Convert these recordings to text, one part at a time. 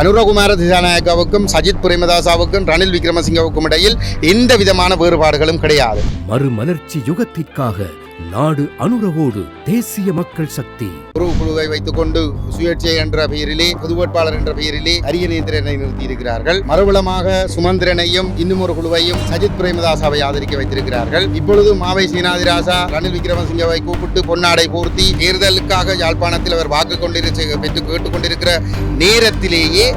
அனுரகுமார திசாநாயக்காவுக்கும் சஜித் பிரேமதாசாவுக்கும் ரணில் விக்ரமசிங்கவுக்கும் இடையில் எந்த விதமான வேறுபாடுகளும் கிடையாது. மறுமலர்ச்சி யுகத்திற்காக நாடு அனுரவோடு தேசிய மக்கள் சக்தி. ஒரு குழுவை வைத்துக்கொண்டு சுயேட்சை என்ற பெயரிலே பொது வேட்பாளர் என்ற பெயரிலே அரியநேந்திரனை நிறுத்தியிருக்கிறார்கள். மறுபலமாக சுமந்திரனையும் இன்னும் ஒரு குழுவையும் சஜித் பிரேமதாசாவை ஆதரிக்க வைத்திருக்கிறார்கள். இப்பொழுது மாவை சீனாதிராசா ரணில் விக்ரமசிங்கவை கூப்பிட்டு பொன்னாடை போர்த்தி தேர்தலுக்காக யாழ்ப்பாணத்தில் அவர் வாக்கு கொண்டிருக்க பெற்று கேட்டுக்கொண்டிருக்கிற நேரத்திலேயே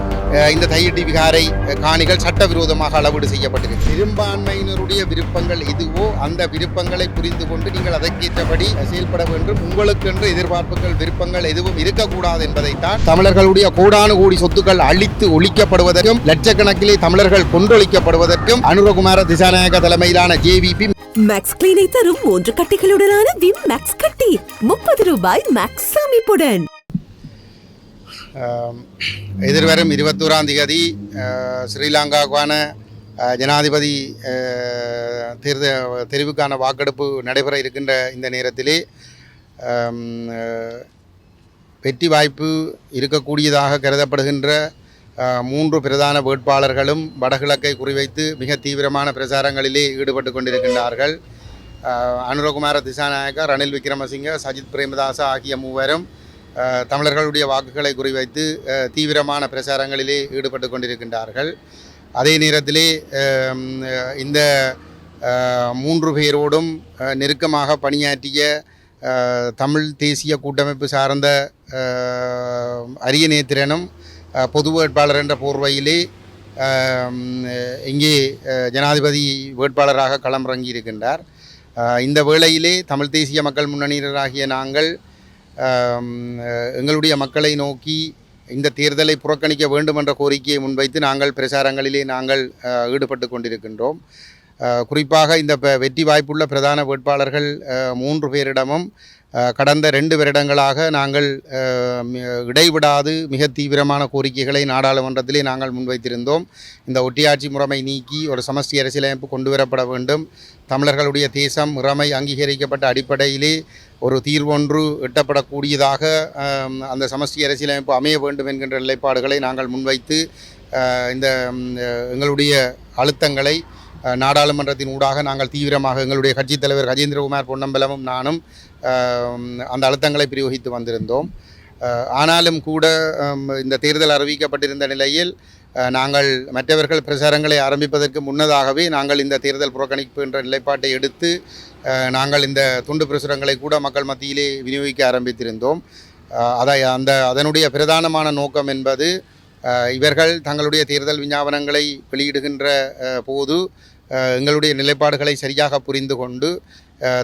இந்த தையடி விகாரை காணிகள் சட்டவிரோதமாக அளவீடு செய்யப்பட்டிருக்கு பெரும்பான்மையினருடைய விருப்பங்கள் எதுவோ அந்த விருப்பங்களை புரிந்து கொண்டு நீங்கள் அதற்கேற்றபடி செயல்பட வேண்டும். உங்களுக்கென்று எதிர்பார்ப்புகள் விருப்பங்கள் எதுவும் இருக்கக்கூடாது என்பதைத்தான் தமிழர்களுடைய கோடானு கோடி சொத்துக்கள் அழித்து ஒழிக்கப்படுவதற்கும் லட்சக்கணக்கிலே தமிழர்கள் கொன்றொழிக்கப்படுவதற்கும் அனுரகுமார திசாநாயக தலைமையிலான ஜேவிபி மேக்ஸ் கிளீனை தரும் மூன்று கட்டிகளுடனான விம் மேக்ஸ் கட்டி. முப்பது ரூபாய் மேக்ஸ் அமைப்புடன் எதிர்வரும் இருபத்தோராம் தேதி ஸ்ரீலங்காவுக்கான ஜனாதிபதி தேர்த தெரிவுக்கான வாக்கெடுப்பு நடைபெற இருக்கின்ற இந்த நேரத்திலே வெற்றி வாய்ப்பு இருக்கக்கூடியதாக கருதப்படுகின்ற மூன்று பிரதான வேட்பாளர்களும் வடகிழக்கை குறிவைத்து மிக தீவிரமான பிரச்சாரங்களிலே ஈடுபட்டு கொண்டிருக்கின்றார்கள். அனுரகுமார திசாநாயக்கர் ரணில் விக்ரமசிங்க சஜித் பிரேமதாசா ஆகிய மூவரும் தமிழர்களுடைய வாக்குகளை குறிவைத்து தீவிரமான பிரச்சாரங்களிலே ஈடுபட்டு கொண்டிருக்கின்றார்கள். அதே நேரத்திலே இந்த மூன்று பேரோடும் நெருக்கமாக பணியாற்றிய தமிழ் தேசிய கூட்டமைப்பு சார்ந்த அரிய நேத்திரனும் பொது வேட்பாளர் என்ற போர்வையிலே இங்கே ஜனாதிபதி வேட்பாளராக களமிறங்கி இருக்கின்றார் இந்த வேளையிலே தமிழ் தேசிய மக்கள் முன்னணியினராகிய நாங்கள் எங்களுடைய மக்களை நோக்கி இந்த தேர்தலை புறக்கணிக்க வேண்டும் என்ற கோரிக்கையை முன்வைத்து நாங்கள் பிரச்சாரங்களிலே நாங்கள் ஈடுபட்டு கொண்டிருக்கின்றோம். குறிப்பாக இந்த வெற்றி வாய்ப்புள்ள பிரதான வேட்பாளர்கள் மூன்று பேரிடமும் கடந்த ரெண்டு வருடங்களாக நாங்கள் இடைவிடாது மிக தீவிரமான கோரிக்கைகளை நாடாளுமன்றத்திலே நாங்கள் முன்வைத்திருந்தோம். இந்த ஒட்டியாட்சி முறைமை நீக்கி ஒரு சமஷ்டி அரசியலமைப்பு கொண்டு வரப்பட வேண்டும். தமிழர்களுடைய தேசம் முறைமை அங்கீகரிக்கப்பட்ட அடிப்படையிலே ஒரு தீர்வொன்று எட்டப்படக்கூடியதாக அந்த சமஷ்டி அரசியலமைப்பு அமைய வேண்டும் என்கின்ற நிலைப்பாடுகளை நாங்கள் முன்வைத்து இந்த எங்களுடைய அழுத்தங்களை நாடாளுமன்றத்தின் ஊடாக நாங்கள் தீவிரமாக எங்களுடைய கட்சித் தலைவர் கஜேந்திரகுமார் பொன்னம்பலமும் நானும் அந்த அழுத்தங்களை பிரயோகித்து வந்திருந்தோம். ஆனாலும் கூட இந்த தேர்தல் அறிவிக்கப்பட்டிருந்த நிலையில் நாங்கள் மற்றவர்கள் பிரச்சாரங்களை ஆரம்பிப்பதற்கு முன்னதாகவே நாங்கள் இந்த தேர்தல் புறக்கணிப்பு என்ற நிலைப்பாட்டை எடுத்து நாங்கள் இந்த துண்டு பிரசுரங்களை கூட மக்கள் மத்தியிலே விநியோகிக்க ஆரம்பித்திருந்தோம். அதை அந்த அதனுடைய பிரதானமான நோக்கம் என்பது இவர்கள் தங்களுடைய தேர்தல் விஞ்ஞாபனங்களை வெளியிடுகின்ற போது எங்களுடைய நிலைப்பாடுகளை சரியாக புரிந்து கொண்டு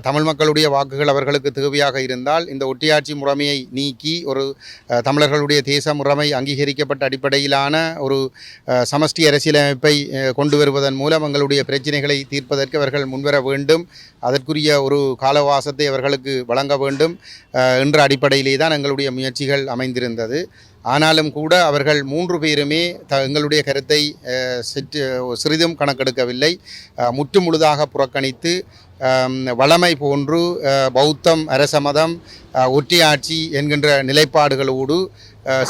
தமிழ் மக்களுடைய வாக்குகள் அவர்களுக்கு தேவையாக இருந்தால் இந்த ஒட்டியாட்சி முறைமையை நீக்கி ஒரு தமிழர்களுடைய தேச முறைமை அங்கீகரிக்கப்பட்ட அடிப்படையிலான ஒரு சமஷ்டி அரசியலமைப்பை கொண்டு வருவதன் மூலம் எங்களுடைய பிரச்சனைகளை தீர்ப்பதற்கு அவர்கள் முன்வர வேண்டும். அதற்குரிய ஒரு காலவாசத்தை அவர்களுக்கு வழங்க வேண்டும். என்ற அடிப்படையிலே தான் எங்களுடைய முயற்சிகள் அமைந்திருந்தது. ஆனாலும் கூட அவர்கள் மூன்று பேருமே த எங்களுடைய கருத்தை சற்று சிறிதும் கணக்கெடுக்கவில்லை. முற்று முழுதாக புறக்கணித்து வளமை போன்று பௌத்தம் அரச மதம் ஒற்றியாட்சி என்கின்ற நிலைப்பாடுகளோடு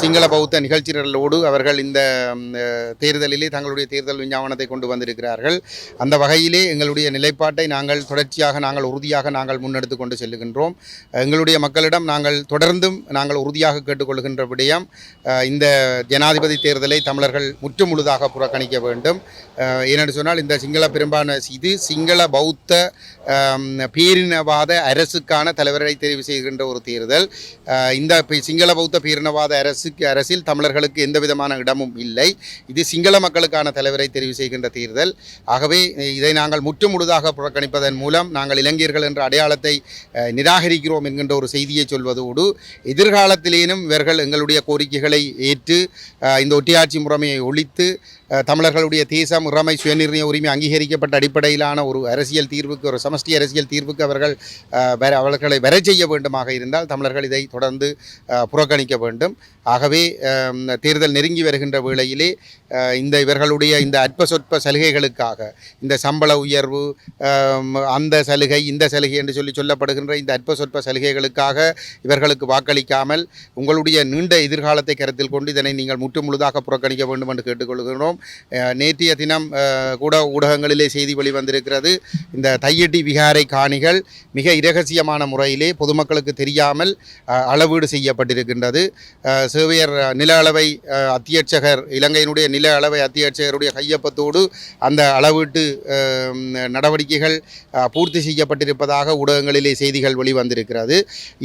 சிங்கள பௌத்த நிகழ்ச்சிகளோடு அவர்கள் இந்த தேர்தலிலே தங்களுடைய தேர்தல் விஞ்ஞாபனத்தை கொண்டு வந்திருக்கிறார்கள். அந்த வகையிலே எங்களுடைய நிலைப்பாட்டை நாங்கள் தொடர்ச்சியாக நாங்கள் உறுதியாக நாங்கள் முன்னெடுத்து கொண்டு செல்லுகின்றோம் எங்களுடைய மக்களிடம் நாங்கள் தொடர்ந்தும் நாங்கள் உறுதியாக கேட்டுக்கொள்கின்ற விடயம் இந்த ஜனாதிபதி தேர்தலை தமிழர்கள் முற்று முழுதாக புறக்கணிக்க வேண்டும். ஏனென்று சொன்னால் இந்த சிங்கள பெரும்பான்மை இது சிங்கள பௌத்த பேரினவாத அரசுக்கான தலைவரை தெரிவு செய்கின்ற ஒரு தேர்தல். இந்த சிங்கள பௌத்த பேரினவாத அரசுக்கு அரசில் தமிழர்களுக்கு எந்த விதமான இடமும் இல்லை. இது சிங்கள மக்களுக்கான தலைவரை தெரிவு செய்கின்ற தேர்தல். ஆகவே இதை நாங்கள் முற்றுமுழுதாக புறக்கணிப்பதன் மூலம் நாங்கள் இளைஞர்கள் என்ற அடையாளத்தை நிராகரிக்கிறோம் என்கின்ற ஒரு செய்தியை சொல்வதோடு எதிர்காலத்திலேனும் இவர்கள் எங்களுடைய கோரிக்கைகளை ஏற்று இந்த ஒட்டியாட்சி முறைமையை ஒழித்து தமிழர்களுடைய தேசம் உறமை சுயநிர்ணய உரிமை அங்கீகரிக்கப்பட்ட அடிப்படையிலான ஒரு அரசியல் தீர்வுக்கு ஒரு சமஷ்டி அரசியல் தீர்வுக்கு அவர்கள் வர அவர்களை வர செய்ய வேண்டுமாக இருந்தால் தமிழர்கள் இதை தொடர்ந்து புறக்கணிக்க வேண்டும். ஆகவே தேர்தல் நெருங்கி வருகின்ற வேளையிலே இந்த இவர்களுடைய இந்த அற்ப சொற்ப சலுகைகளுக்காக இந்த சம்பள உயர்வு அந்த சலுகை இந்த சலுகை என்று சொல்லி சொல்லப்படுகின்ற இந்த அற்ப சொற்ப சலுகைகளுக்காக இவர்களுக்கு வாக்களிக்காமல் உங்களுடைய நீண்ட எதிர்காலத்தை கருத்தில் கொண்டு இதனை நீங்கள் முற்று முழுதாக புறக்கணிக்க வேண்டும் என்று கேட்டுக்கொள்கிறோம். நேற்றைய தினம் கூட ஊடகங்களிலே செய்தி வெளிவந்திருக்கிறது. இந்த தையட்டி விகாரை காணிகள் மிக இரகசியமான முறையிலே பொதுமக்களுக்கு தெரியாமல் அளவீடு செய்யப்பட்டிருக்கின்றது. சேவையர் நில அளவை அத்தியட்சகர் இலங்கையினுடைய நில அளவை அத்தியட்சகருடைய கையொப்பத்தோடு அந்த அளவீட்டு நடவடிக்கைகள் பூர்த்தி செய்யப்பட்டிருப்பதாக ஊடகங்களிலே செய்திகள் வெளிவந்திருக்கிறது.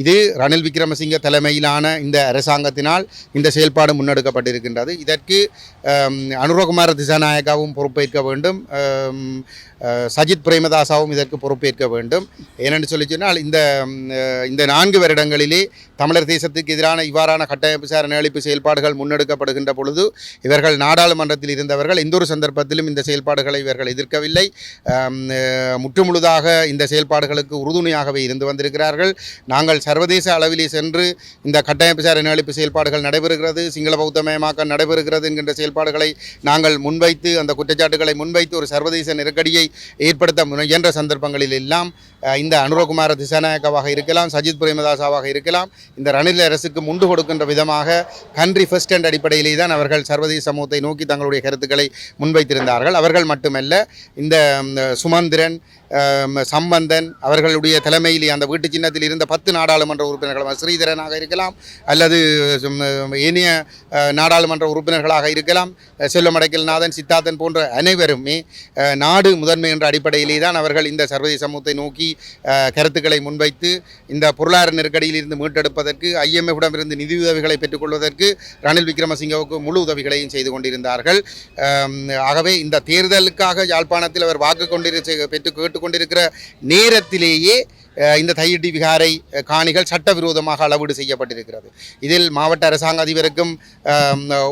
இது ரணில் விக்ரமசிங்க தலைமையிலான இந்த அரசாங்கத்தினால் இந்த செயல்பாடு முன்னெடுக்கப்பட்டிருக்கின்றது. இதற்கு அனுர அனுரகுமார திசாநாயக்காவும் பொறுப்பேற்க வேண்டும். சஜித் பிரேமதாசாவும் இதற்கு பொறுப்பேற்க வேண்டும். ஏனென்று சொல்லி சொன்னால் இந்த இந்த நான்கு வருடங்களிலே தமிழர் தேசத்துக்கு எதிரான இவ்வாறான கட்டமைப்பு சார் அழிப்பு செயல்பாடுகள் முன்னெடுக்கப்படுகின்ற பொழுது இவர்கள் நாடாளுமன்றத்தில் இருந்தவர்கள் எந்த ஒரு சந்தர்ப்பத்திலும் இந்த செயல்பாடுகளை இவர்கள் எதிர்க்கவில்லை. முற்றுமுழுதாக இந்த செயல்பாடுகளுக்கு உறுதுணையாகவே இருந்து வந்திருக்கிறார்கள். நாங்கள் சர்வதேச அளவிலே சென்று இந்த கட்டமைப்பு சார் இனஅழிப்பு செயல்பாடுகள் நடைபெறுகிறது சிங்கள பௌத்தமயமாக்கம் நடைபெறுகிறது என்கின்ற செயல்பாடுகளை நான் நாங்கள் முன்வைத்து அந்த குற்றச்சாட்டுகளை முன்வைத்து ஒரு சர்வதேச நெருக்கடியை ஏற்படுத்த முயன்ற சந்தர்ப்பங்களில் எல்லாம் இந்த அனுரகுமார திசாநாயக்காவாக இருக்கலாம் சஜித் பிரேமதாசாவாக இருக்கலாம் இந்த ரணில் அரசுக்கு முண்டு கொடுக்கின்ற விதமாக கண்ட்ரி ஃபர்ஸ்ட் அண்ட் அடிப்படையிலே தான் அவர்கள் சர்வதேச சமூகத்தை நோக்கி தங்களுடைய கருத்துக்களை முன்வைத்திருந்தார்கள். அவர்கள் மட்டுமல்ல இந்த சுமந்திரன் சம்பந்தன் அவர்களுடைய தலைமையிலே அந்த வீட்டு சின்னத்தில் இருந்த பத்து நாடாளுமன்ற உறுப்பினர்கள் ஸ்ரீதரனாக இருக்கலாம் அல்லது இனிய ஏனைய நாடாளுமன்ற உறுப்பினர்களாக இருக்கலாம். அஹ், செல்வமடைக்கல்நாதன் சித்தார்த்தன் போன்ற அனைவருமே நாடு முதன்மை என்ற அடிப்படையிலே தான் அவர்கள் இந்த சர்வதேச சமூகத்தை நோக்கி கருத்துக்களை முன்வைத்து இந்த பொருளாதார நெருக்கடியில் இருந்து மீட்டெடுப்பதற்கு ஐஎம்எஃபிடமிருந்து நிதியுதவிகளை பெற்றுக்கொள்வதற்கு ரணில் விக்ரமசிங்கவுக்கு முழு உதவிகளையும் செய்து கொண்டிருந்தார்கள். ஆகவே இந்த தேர்தலுக்காக யாழ்ப்பாணத்தில் அவர் வாக்கு கொண்டிரு பெற்று கொண்டிருக்கிற நேரத்திலேயே இந்த தையிட்டி விகாரை காணிகள் சட்டவிரோதமாக அளவீடு செய்யப்பட்டிருக்கிறது. இதில் மாவட்ட அரசாங்க அதிபருக்கும்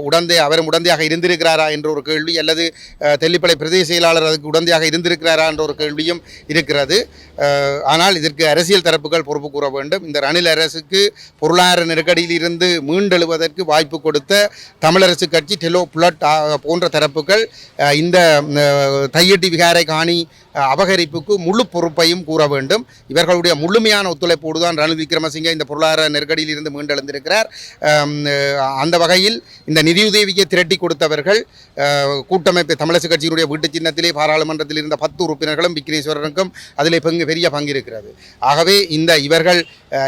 உடந்தை அவரும் உடந்தையாக இருந்திருக்கிறாரா என்ற ஒரு கேள்வி அல்லது தெல்லிப்பளை பிரதேச செயலாளர் அதுக்கு உடந்தையாக இருந்திருக்கிறாரா என்ற ஒரு கேள்வியும் இருக்கிறது. ஆனால் இதற்கு அரசியல் தரப்புகள் பொறுப்பு கூற வேண்டும். இந்த ரணில் அரசுக்கு பொருளாதார நெருக்கடியில் இருந்து மீண்டெழுவதற்கு வாய்ப்பு கொடுத்த தமிழரசு கட்சி டெலோ புலட் போன்ற தரப்புகள் இந்த தையட்டி விகாரை காணி அபகரிப்புக்கு முழு பொறுப்பையும் கூற வேண்டும். இவர்கள் இவர்களுடைய முழுமையான ஒத்துழைப்போடு தான் ரணில் விக்ரமசிங்க இந்த பொருளாதார நெருக்கடியில் இருந்து மீண்டெழுந்திருக்கிறார் அந்த வகையில் இந்த நிதியுதவியை திரட்டி கொடுத்தவர்கள் கூட்டமைப்பு தமிழரசு கட்சியினுடைய வீட்டு சின்னத்திலே பாராளுமன்றத்தில் இருந்த பத்து உறுப்பினர்களும் விக்னேஸ்வரனுக்கும் அதில் பங்கு பெரிய பங்கு இருக்கிறது. ஆகவே இந்த இவர்கள்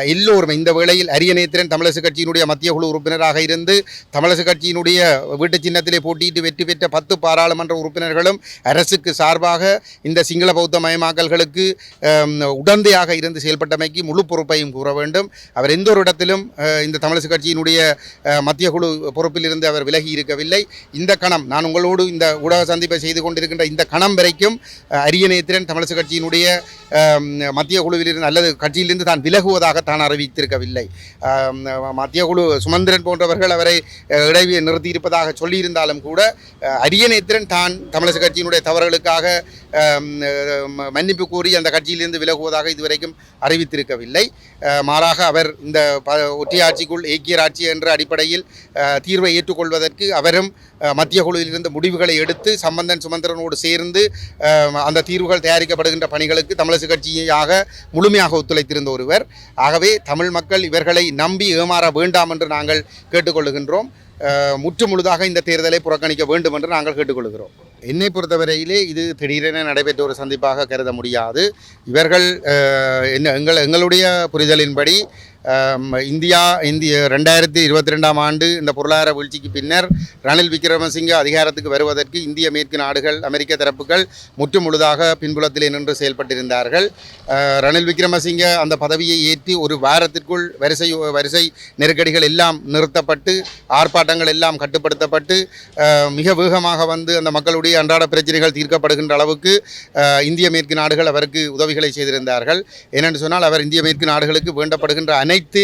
எல்லோரும் இந்த வேளையில் அரியநேத்திரன் தமிழரசு கட்சியினுடைய மத்திய குழு உறுப்பினராக இருந்து தமிழரசு கட்சியினுடைய வீட்டு சின்னத்திலே போட்டியிட்டு வெற்றி பெற்ற பத்து பாராளுமன்ற உறுப்பினர்களும் அரசுக்கு சார்பாக இந்த சிங்கள பௌத்த மயமாக்கல்களுக்கு உடந்தையாக இருந்து செயல்பட்டமைக்கு முழு பொறுப்பையும் கூற வேண்டும். அவர் எந்த ஒரு இடத்திலும் இந்த தமிழரசு கட்சியினுடைய மத்திய குழு பொறுப்பில் இருந்து அவர் விலகி இருக்கவில்லை. இந்த கணம் நான் உங்களோடு இந்த ஊடக சந்திப்பை செய்து கொண்டிருக்கின்ற இந்த கணம் வரைக்கும் அஹ், அரியநேத்திரன் தமிழரசு கட்சியினுடைய மத்திய குழுவிலிருந்து அல்லது கட்சியிலிருந்து தான் விலகுவதாக தான் அறிவித்திருக்கவில்லை. மத்திய குழு சுமந்திரன் போன்றவர்கள் அவரை இடைவி நிறுத்தியிருப்பதாக சொல்லியிருந்தாலும் கூட அரியநேத்திரன் தான் தமிழக கட்சியினுடைய தவறுகளுக்காக மன்னிப்பு கூறி அந்த கட்சியிலிருந்து விலகுவதாக இதுவரைக்கும் அறிவித்திருக்கவில்லை. மாறாக அவர் இந்த ஒற்றையாட்சிக்குள் ஏக்கியர் ஆட்சி என்ற அடிப்படையில் தீர்வை ஏற்றுக்கொள்வதற்கு அவரும் அஹ், மத்திய குழுவிலிருந்து முடிவுகளை எடுத்து சம்பந்தன் சுமந்திரனோடு சேர்ந்து அந்த தீர்வுகள் தயாரிக்கப்படுகின்ற பணிகளுக்கு தமிழக கட்சியாக முழுமையாக ஒத்துழைத்திருந்த ஒருவர். ஆகவே தமிழ் மக்கள் இவர்களை நம்பி ஏமாற வேண்டாம் என்று நாங்கள் கேட்டுக்கொள்ளுகின்றோம் முற்று முழுதாக இந்த தேர்தலை புறக்கணிக்க வேண்டும் என்று நாங்கள் கேட்டுக்கொள்கிறோம். என்னை பொறுத்தவரையிலே இது திடீரென நடைபெற்ற ஒரு சந்திப்பாக கருத முடியாது. இவர்கள் என்ன எங்கள் எங்களுடைய புரிதலின்படி இந்தியா இந்திய ரெண்டாயிரத்தி இருபத்தி ரெண்டாம் ஆண்டு இந்த பொருளாதார வீழ்ச்சிக்கு பின்னர் ரணில் விக்ரமசிங்க அதிகாரத்துக்கு வருவதற்கு இந்திய மேற்கு நாடுகள் அமெரிக்க தரப்புகள் முற்று முழுதாக பின்புலத்திலே நின்று செயல்பட்டிருந்தார்கள். ரணில் விக்ரமசிங்க அந்த பதவியை ஏற்றி ஒரு வாரத்திற்குள் வரிசை வரிசை நெருக்கடிகள் எல்லாம் நிறுத்தப்பட்டு ஆர்ப்பாட்டங்கள் எல்லாம் கட்டுப்படுத்தப்பட்டு மிக வேகமாக வந்து அந்த மக்களுடைய அன்றாட பிரச்சனைகள் தீர்க்கப்படுகின்ற அளவுக்கு இந்திய மேற்கு நாடுகள் அவருக்கு உதவிகளை செய்திருந்தார்கள். ஏனென்று சொன்னால் அவர் இந்திய மேற்கு நாடுகளுக்கு வேண்டப்படுகின்ற அனை அனைத்து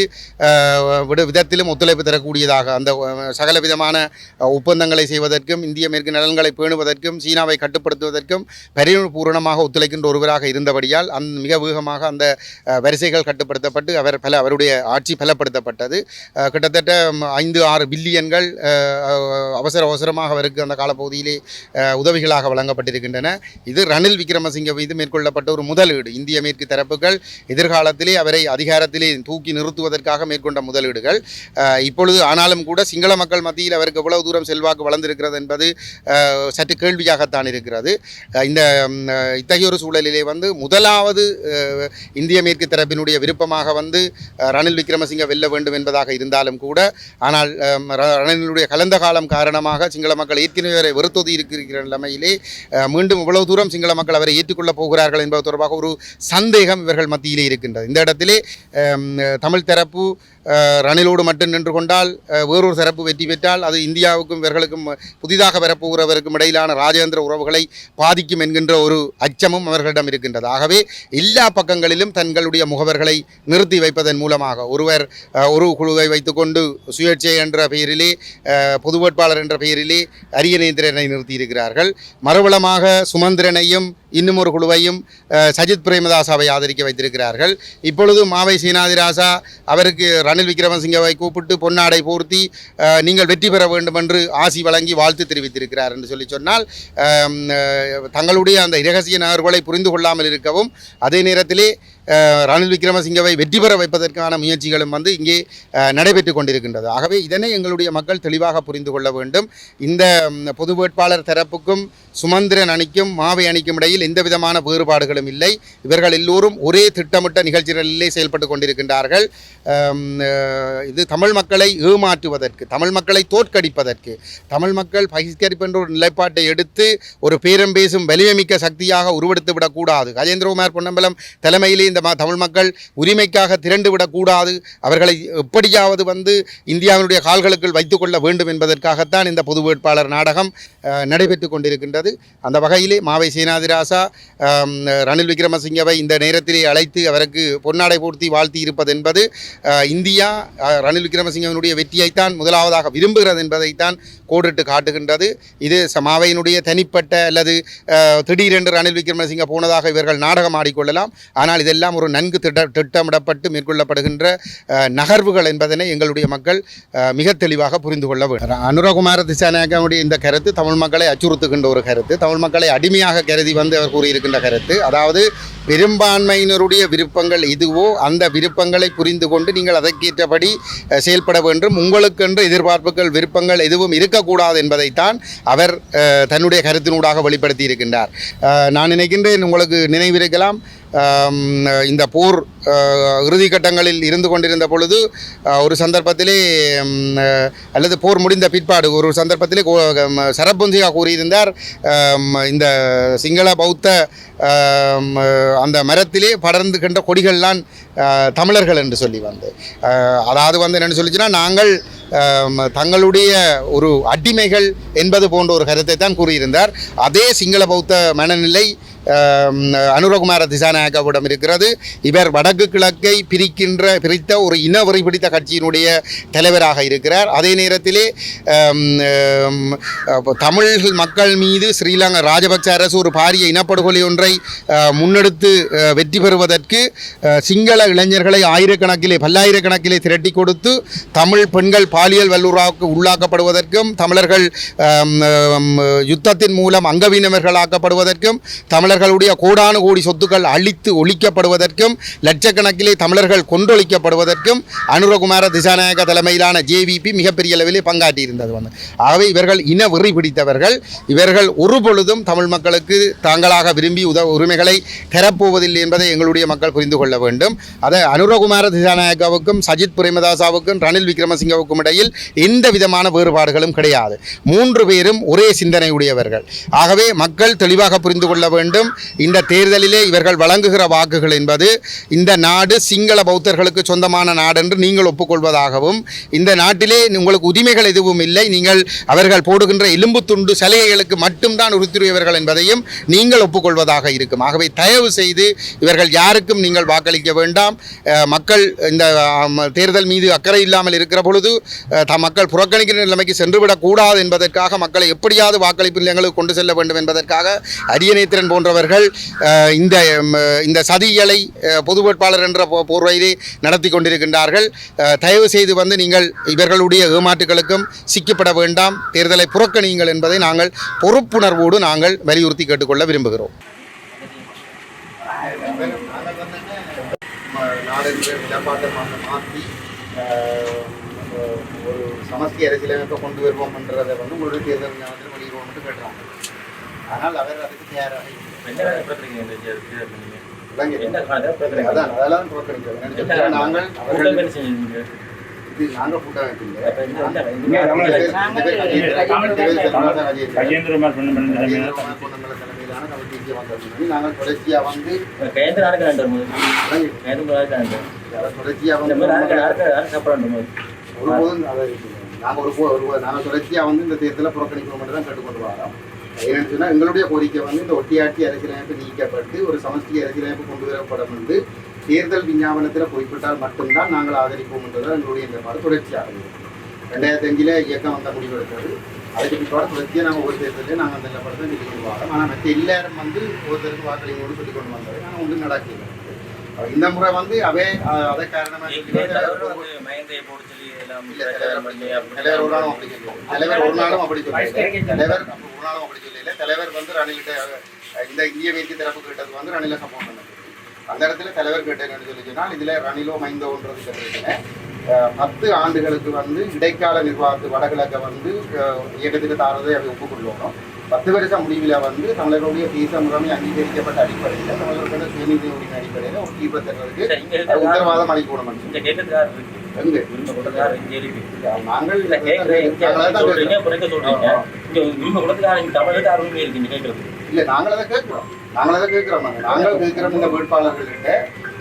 விட விதத்திலும் ஒத்துழைப்பு தரக்கூடியதாக அந்த சகல விதமான ஒப்பந்தங்களை செய்வதற்கும் இந்திய மேற்கு நலன்களை பேணுவதற்கும் சீனாவை கட்டுப்படுத்துவதற்கும் பரிபூரணமாக ஒத்துழைக்கின்ற ஒருவராக இருந்தபடியால் அந் மிக வேகமாக அந்த வரிசைகள் கட்டுப்படுத்தப்பட்டு அவர் பல அவருடைய ஆட்சி பலப்படுத்தப்பட்டது. கிட்டத்தட்ட ஐந்து ஆறு பில்லியன்கள் அவசர அவசரமாக அவருக்கு அந்த காலப்பகுதியிலே உதவிகளாக வழங்கப்பட்டிருக்கின்றன. இது ரணில் விக்ரமசிங்க மீது மேற்கொள்ளப்பட்ட ஒரு முதலீடு. இந்திய மேற்கு தரப்புகள் எதிர்காலத்திலே அவரை அதிகாரத்திலே தூக்கி நிறுத்துவதற்காக மேற்கொண்ட முதலீடுகள். இப்பொழுது ஆனாலும் கூட சிங்கள மக்கள் மத்தியில் அவருக்கு எவ்வளவு தூரம் செல்வாக்கு வளர்ந்திருக்கிறது என்பது சற்று கேள்வியாகத்தான் இருக்கிறது. இந்த இத்தகைய ஒரு சூழலிலே வந்து முதலாவது இந்திய மேற்கு தரப்பினுடைய விருப்பமாக வந்து ரணில் விக்ரமசிங்க வெல்ல வேண்டும் என்பதாக இருந்தாலும் கூட ஆனால் ரணிலுடைய கலந்த காலம் காரணமாக சிங்கள மக்கள் ஏற்கனவே அவரை வெறுத்தொதி இருக்கிற நிலைமையிலே மீண்டும் இவ்வளவு தூரம் சிங்கள மக்கள் அவரை ஏற்றுக்கொள்ளப் போகிறார்கள் என்பது தொடர்பாக ஒரு சந்தேகம் இவர்கள் மத்தியிலே இருக்கின்றது. இந்த இடத்திலே தமிழ் தமிழ் தரப்பு ரணிலோடு மட்டும் நின்று கொண்டால் வேறொரு தரப்பு வெற்றி பெற்றால் அது இந்தியாவுக்கும் இவர்களுக்கும் புதிதாக வரப்போகிறவருக்கும் இடையிலான ராஜேந்திர உறவுகளை பாதிக்கும் என்கின்ற ஒரு அச்சமும் அவர்களிடம் இருக்கின்றது. ஆகவே எல்லா பக்கங்களிலும் தங்களுடைய முகவர்களை நிறுத்தி வைப்பதன் மூலமாக ஒருவர் ஒரு குழுவை வைத்துக்கொண்டு சுயேட்சை என்ற பெயரிலே பொது வேட்பாளர் என்ற பெயரிலே அரியநேந்திரனை நிறுத்தியிருக்கிறார்கள். மறுபலமாக சுமந்திரனையும் இன்னும் ஒரு குழுவையும் சஜித் பிரேமதாசாவை ஆதரிக்க வைத்திருக்கிறார்கள். இப்பொழுது மாவை சீனாதிராசா அவருக்கு ரணில் விக்ரமசிங்கவை கூப்பிட்டு பொன்னாடை போர்த்தி நீங்கள் வெற்றி பெற வேண்டும் என்று ஆசி வழங்கி வாழ்த்து தெரிவித்திருக்கிறார் என்று சொல்லி சொன்னால் தங்களுடைய அந்த இரகசிய நகர்வுகளை புரிந்து கொள்ளாமல் இருக்கவும் அதே நேரத்திலே ரணில் விக்ரமசிங்கவை வெற்றி பெற வைப்பதற்கான முயற்சிகளும் வந்து இங்கே நடைபெற்று கொண்டிருக்கின்றது. ஆகவே இதனை எங்களுடைய மக்கள் தெளிவாக புரிந்து கொள்ள வேண்டும். இந்த பொது வேட்பாளர் தரப்புக்கும் சுமந்திரன் அணிக்கும் மாவை அணிக்கும் இடையில் எந்த விதமான வேறுபாடுகளும் இல்லை. இவர்கள் எல்லோரும் ஒரே திட்டமிட்ட நிகழ்ச்சிகளிலே செயல்பட்டு கொண்டிருக்கின்றார்கள். இது தமிழ் மக்களை ஏமாற்றுவதற்கு தமிழ் மக்களை தோற்கடிப்பதற்கு தமிழ் மக்கள் பகிஷ்கரிப்பு என்ற ஒரு நிலைப்பாட்டை எடுத்து ஒரு பேரம் பேசும் வலிமைமிக்க சக்தியாக உருவெடுத்து விடக்கூடாது. கஜேந்திரகுமார் பொன்னம்பலம் தலைமையிலே இந்த ம- தமிழ் மக்கள் உரிமைக்காக திரண்டு விடக்கூடாது. அவர்களை எப்படியாவது வந்து இந்தியாவினுடைய கால்களுக்குள் வைத்துக்கொள்ள வேண்டும் என்பதற்காகத்தான் இந்த பொது வேட்பாளர் நாடகம் நடைபெற்று கொண்டிருக்கின்றது. அந்த வகையிலே மாவை சேனாதிராசா ரணில் விக்ரமசிங்கவை இந்த நேரத்திலே அழைத்து அவருக்கு பொன்னாடை போர்த்தி வாழ்த்தி இருப்பது என்பது இந்தியா ரணில் விக்ரமசிங்கவனுடைய வெற்றியைத்தான் முதலாவதாக விரும்புகிறது என்பதைத்தான் கோடிட்டு காட்டுகின்றது. இது மாவையினுடைய தனிப்பட்ட அல்லது திடீரென்று ரணில் விக்ரமசிங்க போனதாக இவர்கள் நாடகம் ஆடிக்கொள்ளலாம். ஆனால் இதெல்லாம் எல்லாம் ஒரு நன்கு திட்ட திட்டமிடப்பட்டு மேற்கொள்ளப்படுகின்ற நகர்வுகள் என்பதனை எங்களுடைய மக்கள் மிக தெளிவாக புரிந்து கொள்ள வேண்டும். அனுரகுமார திசாநாயகனுடைய இந்த கருத்து தமிழ் மக்களை அச்சுறுத்துகின்ற ஒரு கருத்து தமிழ் மக்களை அடிமையாக கருதி வந்து அவர் கூறியிருக்கின்ற கருத்து. அதாவது பெரும்பான்மையினருடைய விருப்பங்கள் எதுவோ அந்த விருப்பங்களை புரிந்து கொண்டு நீங்கள் அதற்கேற்றபடி செயல்பட வேண்டும். உங்களுக்கென்று எதிர்பார்ப்புகள் விருப்பங்கள் எதுவும் இருக்கக்கூடாது என்பதைத்தான் அவர் தன்னுடைய கருத்தினூடாக வெளிப்படுத்தி இருக்கின்றார் நான் நினைக்கின்றேன் உங்களுக்கு நினைவிருக்கலாம். இந்த போர் இறுதிக்கட்டங்களில் இருந்து கொண்டிருந்த பொழுது ஒரு சந்தர்ப்பத்திலே அல்லது போர் முடிந்த பிற்பாடு ஒரு சந்தர்ப்பத்திலே கோ- சரபொன்சிகா கூறியிருந்தார் இந்த சிங்கள பௌத்த அந்த மரத்திலே படர்ந்துகின்ற கொடிகள்லாம் தமிழர்கள் என்று சொல்லி வந்து. அதாவது வந்து என்னென்னு சொல்லிச்சுன்னா நாங்கள் தங்களுடைய ஒரு அடிமைகள் என்பது போன்ற ஒரு கருத்தை தான் கூறியிருந்தார். அதே சிங்கள பௌத்த மனநிலை அனுரகுமார திசாநாயக்காவிடம் இருக்கிறது. இவர் வடக்கு கிழக்கை பிரிக்கின்ற பிரித்த ஒரு இனவெறி பிடித்த கட்சியினுடைய தலைவராக இருக்கிறார். அதே நேரத்திலே தமிழ் மக்கள் மீது ஸ்ரீலங்கா ராஜபக்ச அரசு ஒரு பாரிய இனப்படுகொலை ஒன்றை முன்னெடுத்து வெற்றி பெறுவதற்கு சிங்கள பல இளைஞர்களை ஆயிரக்கணக்கிலே பல்லாயிரக்கணக்கிலே திரட்டி கொடுத்து தமிழ் பெண்கள் பாலியல் வல்லுறாக்கு உள்ளாக்கப்படுவதற்கும் தமிழர்கள் யுத்தத்தின் மூலம் அங்கவீனவர்களாக்கப்படுவதற்கும் தமிழர்களுடைய கோடானு கோடி சொத்துக்கள் அழித்து ஒழிக்கப்படுவதற்கும் லட்சக்கணக்கிலே தமிழர்கள் கொன்றொழிக்கப்படுவதற்கும் அனுரகுமார திசாநாயக தலைமையிலான ஜேவிபி மிகப்பெரிய அளவிலே பங்காற்றியிருந்தது வந்து. ஆகவே இவர்கள் இன வெறி பிடித்தவர்கள். இவர்கள் ஒரு பொழுதும் தமிழ் மக்களுக்கு தாங்களாக விரும்பி உத உரிமைகளை பெறப்போவதில்லை என்பதை எங்களுடைய மக்கள் புரிந்து கொள்ள வேண்டும். அதை அனுரகுமார திசாநாயகாவுக்கும் சஜித் பிரேமதாசாவுக்கும் ரணில் விக்ரமசிங்கவுக்கும் இடையில் எந்த விதமான வேறுபாடுகளும் கிடையாது மூன்று பேரும் ஒரே சிந்தனை உடையவர்கள் ஆகவே மக்கள் தெளிவாக புரிந்து கொள்ள வேண்டும் வேண்டும் இந்த தேர்தலிலே இவர்கள் வழங்குகிற வாக்குகள் என்பது இந்த நாடு சிங்கள பௌத்தர்களுக்கு சொந்தமான நாடு என்று நீங்கள் ஒப்புக்கொள்வதாகவும் இந்த நாட்டிலே உங்களுக்கு உரிமைகள் எதுவும் இல்லை நீங்கள் அவர்கள் போடுகின்ற எலும்பு துண்டு சலுகைகளுக்கு மட்டும்தான் உறுத்துரியவர்கள் என்பதையும் நீங்கள் ஒப்புக்கொள்வதாக இருக்கும் ஆகவே தயவு செய்து இவர்கள் யாருக்கும் நீங்கள் வாக்களிக்க வேண்டாம் வேண்டாம். மக்கள் இந்த தேர்தல் மீது அக்கறை இல்லாமல் இருக்கிற பொழுது த மக்கள் புறக்கணிக்கிற நிலைமைக்கு சென்றுவிடக்கூடாது என்பதற்காக மக்களை எப்படியாவது வாக்களிப்பு நிலையங்களுக்கு கொண்டு செல்ல வேண்டும் என்பதற்காக அரியணைத்திறன் போன்றவர்கள் இந்த இந்த சதிகளை அஹ், பொது வேட்பாளர் என்ற போர்வையிலே நடத்தி கொண்டிருக்கின்றார்கள். அஹ், தயவு செய்து வந்து நீங்கள் இவர்களுடைய ஏமாற்றுகளுக்கும் சிக்கப்பட வேண்டாம். தேர்தலை புறக்கணியுங்கள் என்பதை நாங்கள் பொறுப்புணர்வோடு நாங்கள் வலியுறுத்தி கேட்டுக்கொள்ள விரும்புகிறோம். நாடென்ற நிலப்பாட்டை மாற்றி ஒரு சமஸ்தி அரசியலமைப்பை கொண்டு வருவோம் என்றதை வந்து உங்களுடைய தேர்தல் ஞாபகத்தில் வெளியிடுவோம் என்று கேட்டுறாங்க. ஆனால் அவர் அதுக்கு தயாராக? அதான் அதெல்லாம் சொன்னா, நாங்கள் அவர்கள் இது நாங்கள் கூட்டம் தொடர்ச்சியாக வந்து தொடர்ச்சியாக வந்து ஒருபோதும் அதை நாங்கள் ஒரு போ- ஒரு நாங்கள் தொடர்ச்சியாக வந்து இந்த தேர்தலை புறக்கணிக்கணும் மட்டும் தான் கேட்டுக்கொண்டு வரோம். ஏன்னு சொன்னால் எங்களுடைய கோரிக்கை வந்து இந்த ஒட்டியாட்சி அரசியலமைப்பு நீக்கப்பட்டு ஒரு சமஷ்டி அரசியலமைப்பு கொண்டு வரப்படும் வந்து தேர்தல் விஞ்ஞாபனத்தில் குறிப்பிட்டால் மட்டும்தான் நாங்கள் ஆதரிப்போம் என்றுதான் எங்களுடைய நிலைப்பாடு. தொடர்ச்சியாக ரெண்டாயிரத்தி அஞ்சில் இயக்கம் வந்த முடிவு அதுக்கு பிற்பாடு தொடர்ச்சியாக நாங்கள் ஒரு தேர்தலையும் நாங்கள் அந்த நிலப்படத்தை சொல்லி கொண்டு வரோம் ஆனால் மற்ற எல்லாரும் வந்து ஒருத்தருக்கு வாக்களிங்கோடு சொல்லி கொண்டு வந்தது ஆனால் ஒன்றும் நடக்கல இந்த முறை வந்து அவை அதை காரணமாக தலைவர் ஒரு நாளும் அப்படி சொல்லல. தலைவர் ஒரு நாளும் அப்படி சொல்லல. தலைவர் ஒரு நாளும் அப்படி சொல்லல. தலைவர் வந்து ரணில்கிட்ட அஹ், இந்த இந்திய வேட்சி தரப்பு கேட்டது வந்து ரணில சப்போர்ட் பண்ணது அந்த இடத்துல தலைவர் கேட்டேன்னு சொல்லி சொன்னால் இதுல ரணிலோ மைந்தோன்றது கேட்டிருக்கேன் பத்து ஆண்டுகளுக்கு வந்து இடைக்கால நிர்வாகத்து வடகிழக்க வந்து இயக்கத்துக்கு தாரதை அதை ஒப்புக்கொள்ளணும் பத்து வருஷ முடிவில் வந்து தமிழர்களுடைய தேச முறைமை அங்கீகரிக்கப்பட்ட அடிப்படையில் தமிழர்களோட சுயநிதி உரிமை அடிப்படையில் ஒரு தீர்வு தருவதற்கு உத்தரவாதம் அளிக்க முடியும் எங்க? நாங்கள் இல்ல நாங்கள் அதை கேட்கிறோம். நாங்கள் அதை கேட்கிறோம். நாங்கள் நாங்கள் கேட்கிறோம். இந்த வேட்பாளர்கள்கிட்ட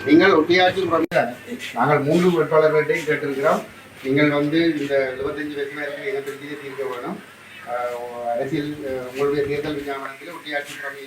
நீங்கள் ஒட்டியாட்சி முறை நாங்கள் மூன்று வேட்பாளர்கள்ட்டையும் கேட்டிருக்கிறோம். நீங்கள் வந்து இந்த எழுபத்தஞ்சு வயசுல இருக்கிற தீர்க்க வேணும். அரசியல் உங்களுடைய தேர்தல் விஞ்ஞாபனத்தில் ஒட்டியாட்சி முறை